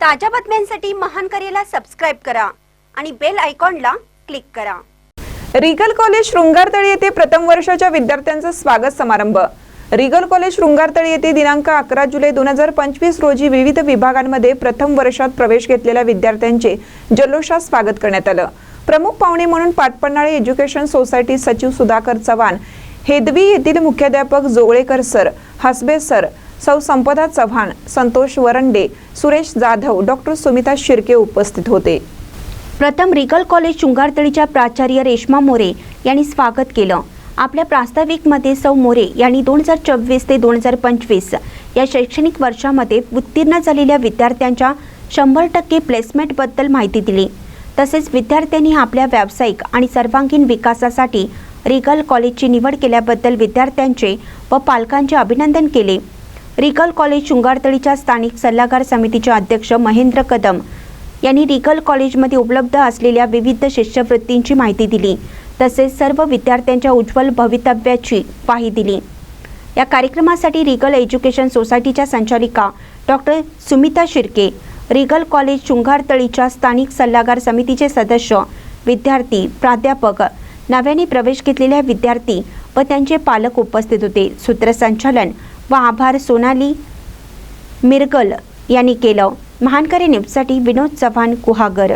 ताज्या बातम्यांसाठी महान करेला सबस्क्राईब करा आणि बेल आयकॉनला क्लिक करा. रिगल कॉलेज शृंगारतळी येथे प्रथम वर्षाच्या विद्यार्थ्यांचा स्वागत समारंभ. रिगल कॉलेज शृंगारतळी येथे दिनांक अकरा जुलै दोन हजार पंचवीस रोजी विविध विभागांमध्ये प्रथम वर्षात प्रवेश घेतलेल्या विद्यार्थ्यांचे जल्लोषात स्वागत करण्यात आलं. प्रमुख पाहुणे म्हणून पाटपन्हाळे एज्युकेशन सोसायटी सचिव सुधाकर चव्हाण हेदवी येथील मुख्याध्यापक जोगळेकर सर हसबे सर सौ संपदा चव्हाण संतोष वरंडे सुरेश जाधव डॉक्टर सुमिता शिर्के उपस्थित होते. प्रथम रिगल कॉलेज शृंगारतळीच्या प्राचार्य रेश्मा मोरे यांनी स्वागत केलं. आपल्या प्रास्ताविकमध्ये सौ मोरे यांनी दोन हजार चोवीस ते दोन हजार पंचवीस या शैक्षणिक वर्षामध्ये उत्तीर्ण झालेल्या विद्यार्थ्यांच्या शंभर टक्के प्लेसमेंटबद्दल माहिती दिली. तसेच विद्यार्थ्यांनी आपल्या व्यावसायिक आणि सर्वांगीण विकासासाठी रिगल कॉलेजची निवड केल्याबद्दल विद्यार्थ्यांचे व पालकांचे अभिनंदन केले. रिगल कॉलेज चुंगारतळीच्या स्थानिक सल्लागार समितीचे अध्यक्ष महेंद्र कदम यांनी रिगल कॉलेजमध्ये उपलब्ध असलेल्या विविध शिष्यवृत्तींची माहिती दिली तसेच सर्व विद्यार्थ्यांच्या उज्ज्वल भवितव्याची ग्वाही दिली. या कार्यक्रमासाठी रिगल एज्युकेशन सोसायटीच्या संचालिका doctor Sumita Shirke regal college चुंगारतळीच्या स्थानिक सल्लागार समितीचे सदस्य विद्यार्थी प्राध्यापक नव्याने प्रवेश घेतलेल्या विद्यार्थी व त्यांचे पालक उपस्थित होते. सूत्रसंचालन व आभार सोनाली मिरगल यांनी केलं. महानकरी न्यूजसाठी विनोद चव्हाण कुहागर